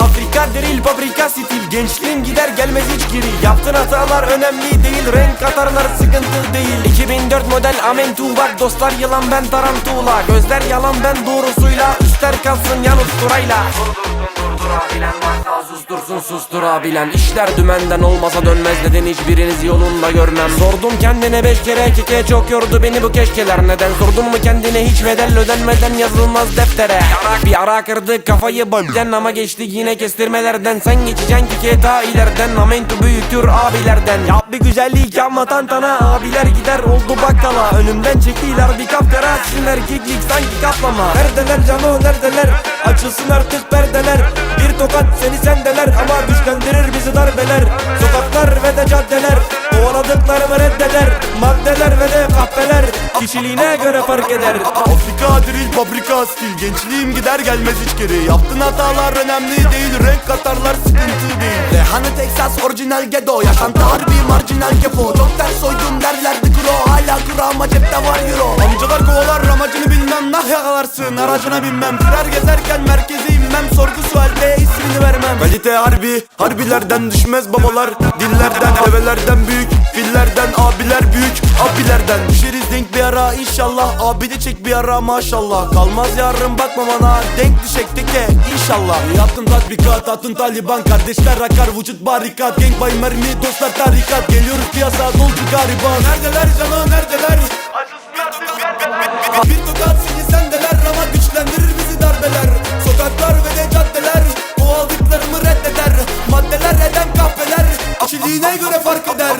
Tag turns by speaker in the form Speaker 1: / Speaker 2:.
Speaker 1: Afrika drill fabrika stil Gençliğim gider gelmez hiç geri Yaptığın hatalar önemli değil Renk katarlar sıkıntı değil 2004 model Amentu bak Dostlar yılan ben tarantula Gözler yalan ben doğrusuyla Üstler kalsın yan usturayla Durdurabilen varsa sustursun susturabilen İşler dümenden olmasa dönmez Neden hiçbiriniz yolunda görmem. Sordum kendine beş kere keke Çok yordu beni bu keşkeler. Neden? Sordun mu kendine hiç bedel ödenmeden Yazılmaz deftere. Yarak bir ara kırdı kafayı bölden Ama geçtik yine kestirmelerden. Sen geçeceksin ki ta ileriden Amentu büyüktür abilerden. Yap bir güzellik yapma tantana Abiler gider oldu bakkala. Önümden çekiler bir kapkara Sizin erkeklik sanki kaplama. Neredeler cano neredeler? Açılsın artık perdeler tokat seni sendeler. Ama güçlendirir bizi darbeler. Sokaklar ve de caddeler. Kovaladıklarımı reddeder. Maddeler ve de kahveler Kişiliğine göre fark eder.
Speaker 2: Afrika drill fabrika stil. Gençliğim gider gelmez hiç geri Yaptığın hatalar önemli değil. Renk katarlar sıkıntı değil. Lehane Texas orijinal ghetto. Yaşantı harbi marjinal kefo Çok ters soydum derlerdi kuro Hala kuru ama cepte var euro. Amcalar kovalar amacını bilmem. Nah yakalarsın aracına binmem. Sürer gezerken merkeze Kalite harbi Harbilerden düşmez babalar. Dillerden develerden büyük Fillerden abiler büyük Abilerden. Düşeriz denk bir ara inşallah. Abi de çek bir ara maşallah. Kalmaz yarın bakma bana. Denk düşek teke inşallah. Yaptım tatbikat atın taliban. Kardeşler akar vücut barikat. Gang bay mermi dostlar tarikat. Geliyoruz piyasa dolcu gariban. Neredeler canı neredeler Kişiliğine göre fark eder